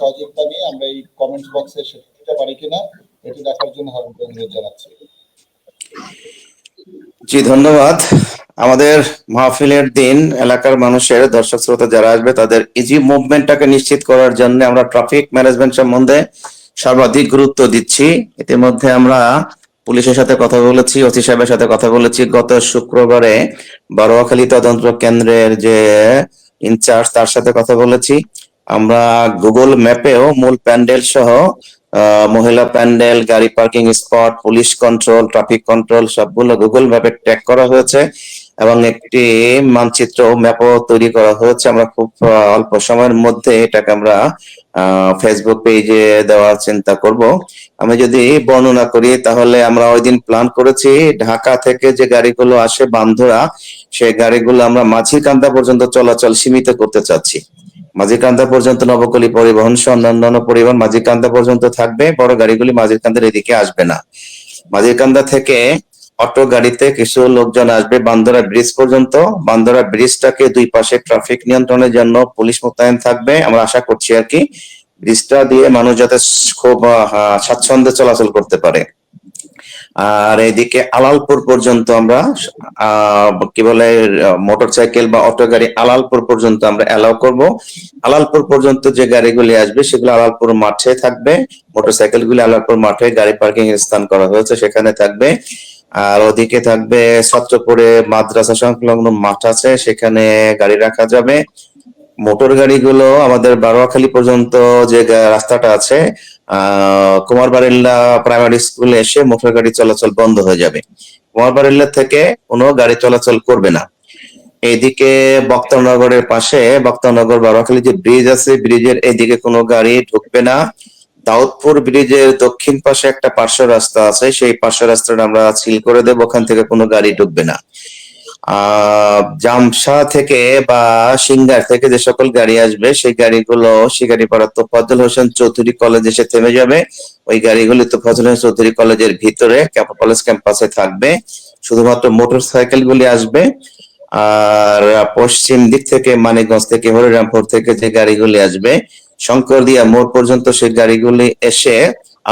সহযোগিতা নিয়ে আমরা এই কমেন্টস বক্সে সেটা দিতে পারি কিনা, এটি দেখার জন্য অনুরোধ জানাচ্ছি জি, ধন্যবাদ। আমাদের মাহফিলের দিন, এলাকার মানুষের, দর্শক শ্রোতা যারা আসবে, তাদের ইজি মুভমেন্টটাকে নিশ্চিত করার জন্য আমরা ট্রাফিক ম্যানেজমেন্ট সম্বন্ধে সর্বাধিক গুরুত্ব দিচ্ছি। ইতিমধ্যে আমরা পুলিশের সাথে কথা বলেছি, ওসি সাহেবের সাথে কথা বলেছি। গত শুক্রবারে বারোয়াখালী তদন্ত কেন্দ্রের যে ইনচার্জ, তার সাথে কথা বলেছি। আমরা গুগল ম্যাপেও মূল প্যান্ডেল সহ মহিলা প্যান্ডেল, গাড়ি parking spot, police control traffic control সবগুলো গুগল ম্যাপে ট্র্যাক করা হয়েছে এবং একটি মানচিত্র ম্যাপও তৈরি করা হয়েছে। আমরা খুব অল্প সময়ের মধ্যে এটাকে আমরা ফেসবুক পেজে দেওয়ার চিন্তা করব। আমি যদি বর্ণনা করি, তাহলে আমরা ওই দিন প্ল্যান করেছি, ঢাকা থেকে যে গাড়িগুলো আসে বান্ধরা, সেই গাড়িগুলো আমরা মাঝিকান্দা পর্যন্ত চলাচল সীমিত করতে চাচ্ছি। মাঝিকান্দা পর্যন্ত নবকলি পরিবহন সহ অন্যান্য পরিবহন মাঝিকান্দা পর্যন্ত থাকবে, বড় গাড়িগুলি মাঝিকান্দার এদিকে আসবে না। মাঝিকান্দা থেকে অটো গাড়িতে কিছু লোকজন আসবে, বান্দরা ব্রিজ পর্যন্ত। বান্দরা ব্রিজটাকে দুই পাশে ট্রাফিক নিয়ন্ত্রণের জন্য পুলিশ মোতায়েন থাকবে, আমরা আশা করছি আর কি। ব্রিজটা দিয়ে মানুষ যাতে খুব স্বাচ্ছন্দ্যে চলাচল করতে পারে। আর এদিকে আলালপুর পর্যন্ত আমরা কি বলে মোটর সাইকেল বা অটো গাড়ি আলালপুর পর্যন্ত আমরা অ্যালাউ করব। আলালপুর পর্যন্ত যে গাড়িগুলি আসবে সেগুলো আলালপুর মাঠে থাকবে। মোটর সাইকেলগুলি আলালপুর মাঠে গাড়ি পার্কিং স্থান করা হয়েছে, সেখানে থাকবে। আর ওদিকে থাকবে ছত্রপুরে মাদ্রাসা সংলগ্ন মাঠ আছে, সেখানে গাড়ি রাখা যাবে। মোটর গাড়িগুলো আমাদের বারোয়াখালী পর্যন্ত যে রাস্তাটা আছে কুমারবাড়িল্লা প্রাইমারি স্কুলে এসে মোটর গাড়ি চলাচল বন্ধ হয়ে যাবে। কুমারবাড়িল্লা থেকে কোনো গাড়ি চলাচল করবে না। এইদিকে বক্তনগরের পাশে, বক্তনগর বারোয়াখালী যে ব্রিজ আছে ব্রিজের এইদিকে কোনো গাড়ি ঢুকবে না। দাউদপুর ব্রিজের দক্ষিণ পাশে একটা পার্শ্ব রাস্তা আছে, সেই পার্শ্ব রাস্তাটা আমরা সিল করে দেবো, ওখান থেকে কোনো গাড়ি ঢুকবে না। জামসা থেকে বা সিঙ্গার থেকে যে সকল গাড়ি আসবে, সেই গাড়িগুলো শিকারিপাড়া তোফাজ্জল হোসেন চৌধুরী কলেজ এসে থেমে যাবে। ওই গাড়িগুলি তোফাজ্জল হোসেন চৌধুরী কলেজের ভিতরে কলেজ ক্যাম্পাসে থাকবে। শুধুমাত্র মোটর সাইকেল গুলি আসবে। আর পশ্চিম দিক থেকে মানিকগঞ্জ থেকে হরিরামপুর থেকে যে গাড়িগুলি আসবে, শঙ্করদিয়া মোড় পর্যন্ত সেই গাড়িগুলি এসে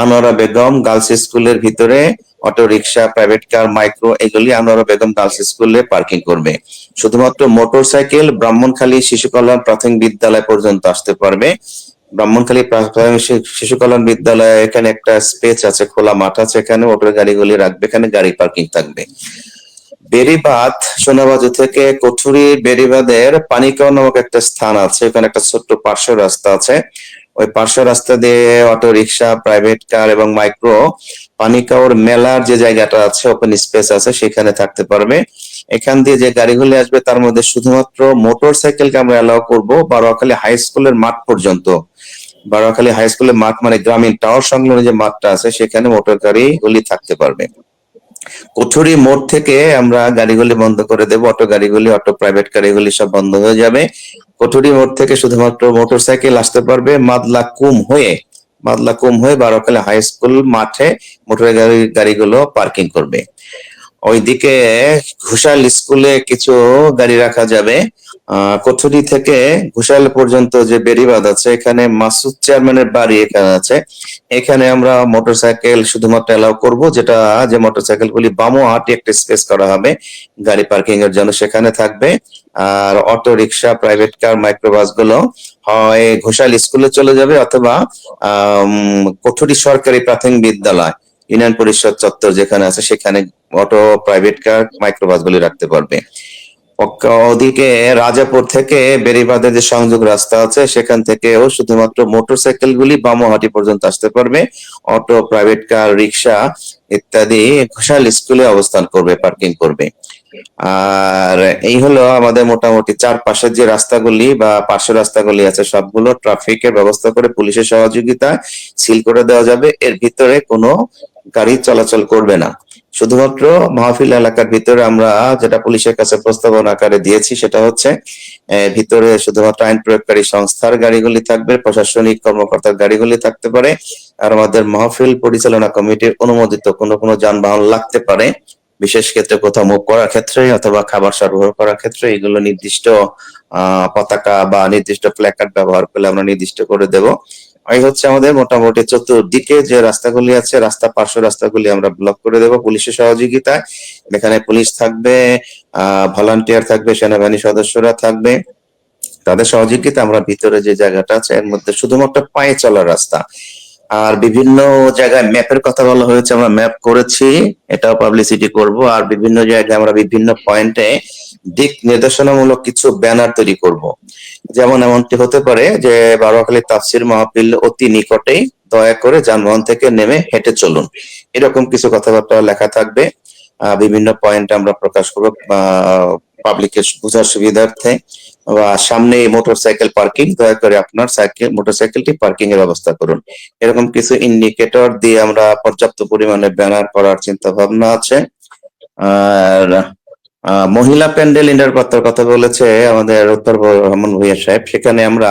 আনোয়ারা বেগম গার্লস স্কুলের ভিতরে auto, rickshaw private car micro এগুলি আনোয়ারা বেগম গার্লস স্কুলে পার্কিং করবে। শুধুমাত্র মোটর সাইকেল ব্রাহ্মণখালী শিশু কল্যাণ প্রাথমিক বিদ্যালয় পর্যন্ত আসতে পারবে। ব্রাহ্মণখালী শিশু কল্যাণ বিদ্যালয়ে এখানে একটা স্পেস আছে, খোলা মাঠ আছে এখানে মোটর গাড়িগুলি রাখবে, এখানে গাড়ি পার্কিং থাকবে। বেরিবাদ সোনাবাজু থেকে কঠুরি বেরিবাদের পানিকাও নামক একটা স্থান আছে ওখানে একটা ছোট্ট পার্শ্ব রাস্তা আছে। ওই পার্শ্ব রাস্তা দিয়ে অটো, রিক্সা প্রাইভেট কার এবং মাইক্রো পানিকাওর মেলার যে জায়গাটা আছে ওপেন স্পেস আছে, সেখানে থাকতে পারবে। এখান দিয়ে যে গাড়িগুলি আসবে, তার মধ্যে শুধুমাত্র মোটর সাইকেলকে আমরা অ্যালাউ করব বারোয়াখালী হাই স্কুলের মাঠ পর্যন্ত। বারোয়াখালী হাই স্কুলের মাঠ মানে গ্রামীণ টাওয়ার সংলগ্ন যে মাঠটা আছে, সেখানে মোটর গাড়িগুলি থাকতে পারবে। কচুরি মোড় থেকে আমরা গাড়িগুলি বন্ধ করে দেব। অটো গাড়িগুলি, অটো প্রাইভেট গাড়িগুলি সব বন্ধ হয়ে যাবে। কোঠুরি মোড় থেকে শুধুমাত্র মোটর সাইকেল আসতে পারবে মাদলা কুম হয়ে। মাদলা কুম হয়ে বারোকালে হাই স্কুল মাঠে মোটর গাড়ি, গাড়িগুলো পার্কিং করবে। ওইদিকে ঘোষাল স্কুলে কিছু গাড়ি রাখা যাবে। কচুরি থেকে ঘোষাল পর্যন্ত যে বেরিবাদ আছে, এখানে মাসুদ চেয়ারম্যানের বাড়ি এখানে আছে। এখানে আমরা মোটরসাইকেল শুধুমাত্র এলাও করব, যেটা যে মোটরসাইকেল গুলি বামো হাটে একটা স্পেস করা হবে। গাড়ি পার্কিং এর জন্য সেখানে থাকবে। আর অটো রিক্সা প্রাইভেট কার মাইক্রোবাসগুলো হয় ঘোষাল স্কুলে চলে যাবে অথবা কঠুরি সরকারি প্রাথমিক বিদ্যালয়, ইউনিয়ন পরিষদ চত্বর যেখানে আছে, সেখানে অটো, প্রাইভেট কার মাইক্রোবাস গুলি রাখতে পারবে। ওদিকে রাজাপুর থেকে বেরিবাদের যে সংযোগ রাস্তা আছে, সেখান থেকেও শুধুমাত্র মোটরসাইকেল গুলি বামোহাটি পর্যন্ত আসতে পারবে। অটো, প্রাইভেট কার, রিক্সা ইত্যাদি ঘোষাল স্কুলে অবস্থান করবে, পার্কিং করবে। আর এই হলো আমাদের মোটামুটি চারপাশের যে রাস্তাগুলি বা পার্শ্ব রাস্তাগুলি আছে, সবগুলো ট্রাফিকের ব্যবস্থা করে পুলিশের সহযোগিতা সিল করে দেওয়া যাবে। এর ভিতরে কোনো গাড়ি চলাচল করবে না। শুধুমাত্র মাহফিল এলাকার ভিতরে আমরা যেটা পুলিশের কাছে প্রস্তাবনা আকারে দিয়েছি, সেটা হচ্ছে ভিতরে শুধুমাত্র আইন প্রয়োগকারী সংস্থার গাড়িগুলি থাকবে, প্রশাসনিক কর্মকর্তার গাড়িগুলি থাকতে পারে, আর আমাদের মাহফিল পরিচালনা কমিটির অনুমোদিত কোনো কোনো যানবাহন লাগতে পারে। বিশেষ ক্ষেত্রে কোথাও মুখ করার ক্ষেত্রে অথবা খাবার সরবরাহ করার ক্ষেত্রে এগুলো নির্দিষ্ট পতাকা বা নির্দিষ্ট প্ল্যাকার্ড ব্যবহার করলে আমরা নির্দিষ্ট করে দেব। এই হচ্ছে আমাদের মোটামুটি চতুর্দিকে যে রাস্তাগুলি আছে, রাস্তা পার্শ্ব রাস্তাগুলি আমরা ব্লক করে দেব পুলিশের সহযোগিতায়। এখানে পুলিশ থাকবে আহ ভলান্টিয়ার থাকবে সেনাবাহিনী সদস্যরা থাকবে। তাদের সহযোগিতা আমরা ভিতরে যে জায়গাটা আছে, এর মধ্যে শুধুমাত্র পায়ে চলার রাস্তা। আর বিভিন্ন জায়গায় ম্যাপের কথা বলা হয়েছে, আমরা ম্যাপ করেছি, এটাও পাবলিসিটি করব, আর বিভিন্ন জায়গায় আমরা বিভিন্ন পয়েন্টে দিক নির্দেশনামূলক কিছু ব্যানার তৈরি করব। যেমন এমনটি হতে পারে যে বারোয়াখালী তাফসির মাহফিল অতি নিকটেই দয়া করে যানবাহন থেকে নেমে হেঁটে চলুন। এরকম কিছু কথাবার্তা লেখা থাকবে। বিভিন্ন পয়েন্ট আমরা প্রকাশ করব পাবলিকের বোঝার সুবিধার্থে বা সামনে মোটরসাইকেল পার্কিং দয়া করে আপনার সাইকেল মোটরসাইকেলটি পার্কিং এর ব্যবস্থা করুন। এরকম কিছু ইন্ডিকেটর দিয়ে আমরা পর্যাপ্ত পরিমাণে ব্যানার করার চিন্তা ভাবনা আছে। আর মহিলা প্যান্ডেল ইন্ডার কথা বলেছে আমাদের উত্তর রহমান ভূঁইয়া সাহেব। সেখানে আমরা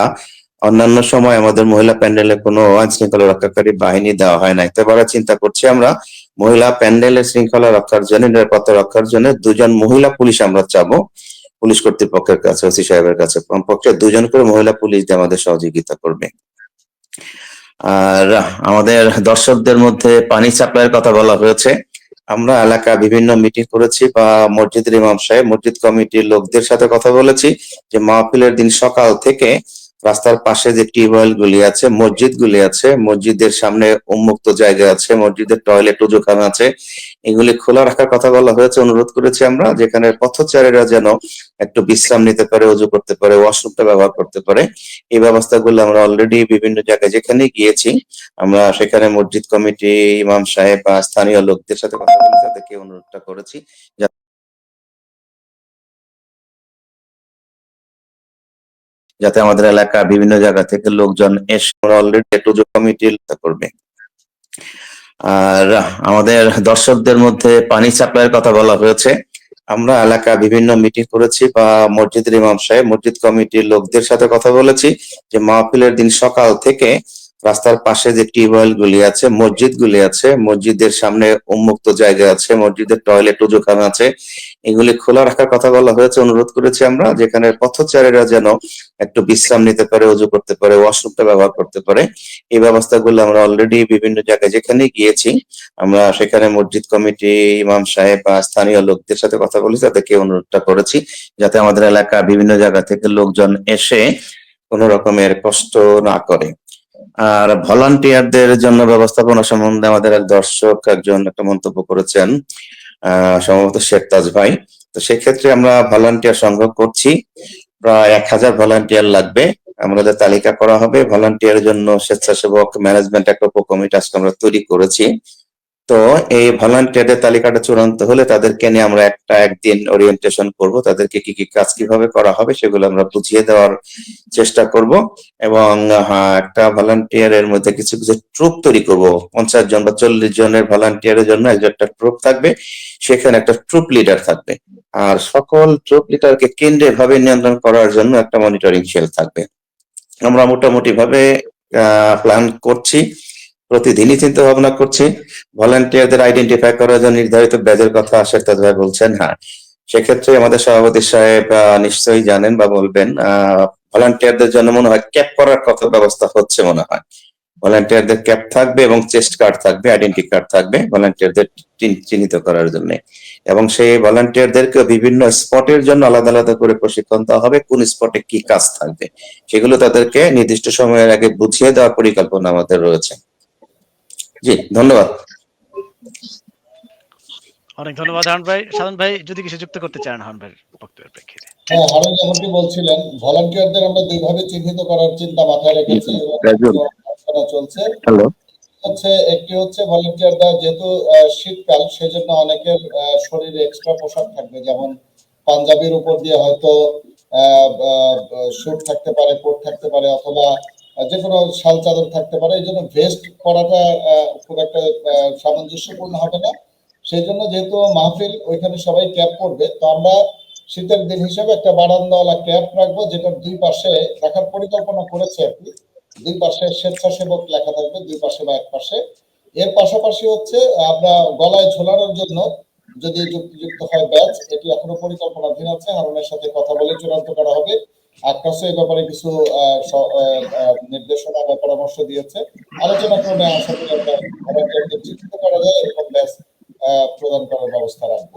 অন্যান্য সময় আমাদের মহিলা প্যান্ডেলে কোনো আইন শৃঙ্খলা রক্ষাকারী বাহিনী দেওয়া হয় না তো এবারে চিন্তা করছি আমরা, মহিলা প্যান্ডেলের শৃঙ্খলা রক্ষার জন্য, নিরাপত্তা রক্ষার জন্য দুজন মহিলা পুলিশ আমরা চাবো। পুলিশ কর্তৃপক্ষের কাছে, ওসি সাহেবের কাছে কমপক্ষে দুজন করে মহিলা পুলিশ দিয়ে আমাদের সহযোগিতা করবে। আর আমাদের দর্শকদের মধ্যে পানি সাপ্লাইয়ের কথা বলা হয়েছে। আমরা এলাকা বিভিন্ন মিটিং করেছি বা মসজিদের ইমাম সাহেব, মসজিদ কমিটির লোকদের সাথে কথা বলেছি যে মাহফিলের দিন সকাল থেকে রাস্তার পাশে যে টিউবওয়েল গুলি আছে মসজিদ গুলি আছে, মসজিদের সামনে উন্মুক্ত জায়গা আছে, মসজিদের টয়লেট, উজুখানা আছে, এগুলি খোলা রাখার কথা বলা হয়েছে, অনুরোধ করেছি আমরা, যেখানে পথচারীরা যেন একটু বিশ্রাম নিতে পারে, উজু করতে পারে, ওয়াশরুমটা ব্যবহার করতে পারে, এই ব্যবস্থাগুলো আমরা অলরেডি বিভিন্ন জায়গায় যেখানে গিয়েছি, আমরা সেখানে মসজিদ কমিটি, ইমাম সাহেব বা স্থানীয় লোকদের সাথে কথা বলে তাদেরকে অনুরোধটা করেছি যাতে আমাদের এলাকা বিভিন্ন জায়গা থেকে লোকজন এসে অলরেডি একটু কমিটি করবে। আর আমাদের দর্শকদের মধ্যে পানি সাপ্লাইয়ের কথা বলা হয়েছে। আমরা এলাকা বিভিন্ন মিটিং করেছি বা মসজিদের ইমাম সাহেব, মসজিদ কমিটির লোকদের সাথে কথা বলেছি যে মাহফিলের দিন সকাল থেকে রাস্তার পাশে যে টিউবওয়েল গুলি আছে মসজিদ গুলি আছে, মসজিদের সামনে উন্মুক্ত জায়গা আছে, মসজিদের টয়লেট, উজুখানা আছে, এগুলি খোলা রাখার কথা বলা হয়েছে, অনুরোধ করেছি আমরা, যেখানে পথচারীরা যেন একটু বিশ্রাম নিতে পারে, উজু করতে পারে, ওয়াশরুমটা ব্যবহার করতে পারে, এই ব্যবস্থাগুলো আমরা অলরেডি বিভিন্ন জায়গায় যেখানে গিয়েছি, আমরা সেখানে মসজিদ কমিটি, ইমাম সাহেব বা স্থানীয় লোকদের সাথে কথা বলেছি, তাদেরকে অনুরোধটা করেছি, যাতে আমাদের এলাকা বিভিন্ন জায়গা থেকে লোকজন এসে কোনো রকমের কষ্ট না করে। আর ভলান্টিয়ারদের জন্য ব্যবস্থাপনা সম্বন্ধে আমাদের এক দর্শক একজন একটা মন্তব্য করেছেন সম্ভবত শেখ তাজ ভাই। তো সেক্ষেত্রে আমরা ভলান্টিয়ার সংগ্রহ করছি। প্রায় এক হাজার ভলান্টিয়ার লাগবে। আমাদের তালিকা করা হবে, ভলান্টিয়ারের জন্য স্বেচ্ছাসেবক ম্যানেজমেন্ট একটা উপকমিটি আজকে আমরা তৈরি করেছি। তো এই ভলান্টিয়ারদের তালিকাটা চূড়ান্ত হলে তাদেরকে নিয়ে আমরা একটা একদিন ওরিয়েন্টেশন করব। তাদেরকে কি কি কাজ কীভাবে করা হবে সেগুলো আমরা বুঝিয়ে দেওয়ার চেষ্টা করব। এবং হ্যাঁ একটা ভলান্টিয়ারের মধ্যে কিছু কিছু ট্রুপ তৈরি করব। পঞ্চাশ জন বা চল্লিশ জনের ভলান্টিয়ারের জন্য একটা ট্রুপ থাকবে। সেখানে একটা ট্রুপ লিডার থাকবে। আর সকল ট্রুপ লিডারকে কেন্দ্রে ভাবে নিয়ন্ত্রণ করার জন্য একটা মনিটরিং সেল থাকবে। আমরা মোটামুটি ভাবে প্ল্যান করছি। প্রতিদিনই চিন্তা ভাবনা করছি। ভলান্টিয়ারদের আইডেন্টিফাই করার জন্য নির্ধারিত ব্যাজের কথা শেখতাজ ভাই বলছেন হ্যাঁ। সেক্ষেত্রে আমাদের সভাপতি সাহেব নিশ্চয়ই জানেন বা বলবেন ভলান্টিয়ারদের জন্য মনে হয় ক্যাপ করার কত ব্যবস্থা হচ্ছে মনে হয়। ভলান্টিয়ারদের ক্যাপ থাকবে এবং চেস্ট কার্ড থাকবে, আইডেন্টি কার্ড থাকবে ভলান্টিয়ারদের চিহ্নিত করার জন্য। এবং সেই ভলান্টিয়ারদেরকে বিভিন্ন স্পটের জন্য আলাদা আলাদা করে প্রশিক্ষণ দেওয়া হবে, কোন স্পটে কি কাজ থাকবে। সেগুলো তাদেরকে নির্দিষ্ট সময়ের আগে বুঝিয়ে দেওয়ার পরিকল্পনা আমাদের রয়েছে। জি ধন্যবাদ। অনেক ধন্যবাদ হারুন ভাই। সাধন ভাই যদি কিছু যুক্ত করতে চান হারুন ভাইয়ের বক্তব্যের প্রেক্ষিতে। হ্যাঁ হারুন যেমনটি বলছিলেন ভলান্টিয়ারদের আমরা দুইভাবে চিহ্নিত করার চিন্তা মাথায় রেখেছি এবং চলছে। হ্যালো। হচ্ছে একটি হচ্ছে ভলান্টিয়াররা যেহেতু আহ, শীতকাল সেজন্য অনেকের আহ, শরীরে এক্সট্রা পোশাক থাকবে যেমন পাঞ্জাবির উপর দিয়ে হয়তো স্যুট থাকতে পারে কোট থাকতে পারে অথবা যে কোনো শাল চাদর থাকতে পারে, এই জন্য ভেস্ট পরাটা খুব একটা সামঞ্জস্যপূর্ণ হবে না। সেই জন্য যেহেতু মাহফিল ওইখানে সবাই ক্যাপ করবে তো আমরা শীতের দিন হিসেবে একটা বারান্দাওয়ালা ক্যাপ রাখব, যেটার দুই পাশে রাখার পরিকল্পনা করেছে আর কি দুই পাশে স্বেচ্ছাসেবক লেখা থাকবে, দুই পাশে বা এক পাশে। এর পাশাপাশি হচ্ছে, আমরা গলায় ঝোলানোর জন্য যদি যুক্তিযুক্ত হয় ব্যাচ এটি এখনও পরিকল্পনাধীন আছে, হারুনের সাথে কথা বলে চূড়ান্ত করা হবে। আকাশে ব্যাপারে কিছু নির্দেশনা বা পরামর্শ দিয়েছে। আলোচনা ক্রমে আশা করি আমরা চিহ্নিত করা যায় এরকম ব্যাস প্রদান করার ব্যবস্থা রাখব।